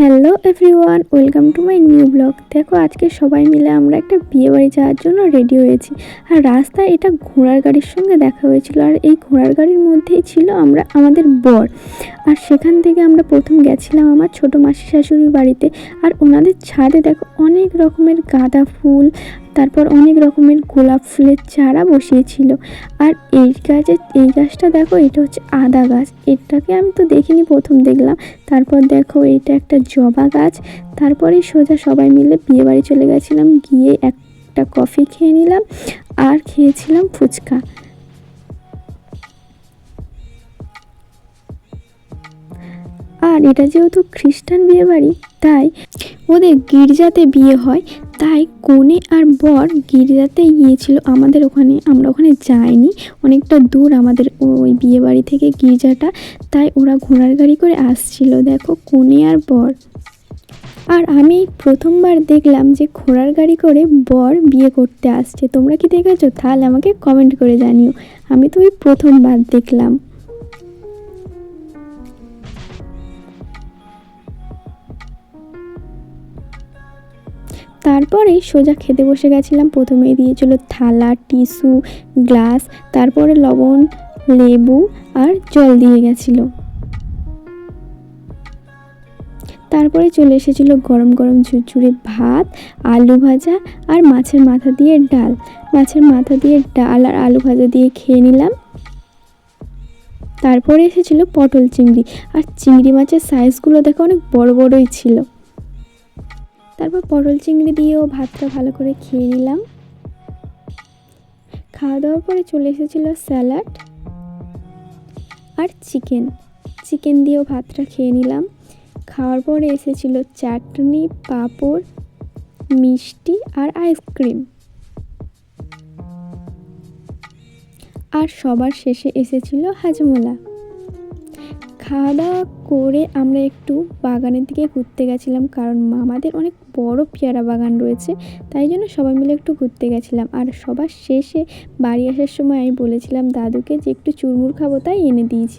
Hello everyone welcome to my new blog দেখো, আজকে সবাই মিলে আমরা একটা বিয়ে বাড়ি যাওয়ার জন্য রেডি হয়েছি। আর রাস্তায় এটা ঘোড়ার গাড়ির সঙ্গে দেখা হয়েছিল। আর এই ঘোড়ার গাড়ির মধ্যেই ছিল আমরা, আমাদের বর। আর সেখান থেকে আমরা প্রথম গেছিলাম আমার ছোটো মাসি শাশুড়ির বাড়িতে। আর ওনাদের ছাদে দেখো, অনেক রকমের গাঁদা ফুল তারপর অনেক রকমের গোলাপ ফুলের চারা বসিয়েছিল। আর এই গাছের এই গাছটা দেখো, এটা হচ্ছে আদা গাছ। এটাকে আমি তো দেখিনি, প্রথম দেখলাম। তারপর দেখো, এটা একটা জবা গাছ। তারপরে সোজা সবাই মিলে বিয়ে বাড়ি চলে গেছিলাম, গিয়ে একটা কফি খেয়ে নিলাম আর খেয়েছিলাম ফুচকা। আর এটা যেহেতু খ্রিস্টান বিয়ে বাড়ি, তাই ওদের গির্জাতে বিয়ে হয়। তাই কনে আর বর গির্জাতে গিয়েছিল আমাদের ওখানে। আমরা ওখানে যাইনি, অনেকটা দূর আমাদের ওই বিয়ে বাড়ি থেকে গির্জাটা। তাই ওরা ঘোড়ার গাড়ি করে আসছিল, দেখো কনে আর বর। আর আমি প্রথমবার দেখলাম যে ঘোড়ার গাড়ি করে বর বিয়ে করতে আসছে। তোমরা কি দেখেছ? তাহলে আমাকে কমেন্ট করে জানিও। আমি তো ওই প্রথমবার দেখলাম। তারপরে সোজা খেতে বসে গেছিলাম। প্রথমেই দিয়েছিল থালা, টিস্যু, গ্লাস, তারপরে লবণ, লেবু আর জল দিয়ে গেছিল। তারপরে চলে এসেছিল গরম গরম ঝুরঝুরে ভাত, আলু ভাজা আর মাছের মাথা দিয়ে ডাল। মাছের মাথা দিয়ে ডাল আর আলু ভাজা দিয়ে খেয়ে নিলাম। তারপরে এসেছিল পটল চিংড়ি। আর চিংড়ি মাছের সাইজগুলো দেখো অনেক বড় বড়ই ছিল। তারপর পটল চিংড়ি দিয়েও ভাতটা ভালো করে খেয়ে নিলাম। খাওয়া দাওয়ার পরে চলে এসেছিল স্যালাড আর চিকেন। চিকেন দিয়েও ভাতটা খেয়ে নিলাম। খাওয়ার পরে এসেছিল চাটনি, পাঁপড়, মিষ্টি আর আইসক্রিম। আর সবার শেষে এসেছিল হাজমোলা। খাওয়া দাওয়া করে আমরা একটু বাগানের দিকে ঘুরতে গেছিলাম, কারণ মামাদের অনেক বড় পেয়ারা বাগান রয়েছে, তাই জন্য সবাই মিলে একটু ঘুরতে গেছিলাম। আর সবার শেষে বাড়ি আসার সময় আমি বলেছিলাম দাদুকে যে একটু চুরমুর খাব, তাই এনে দিয়েছি।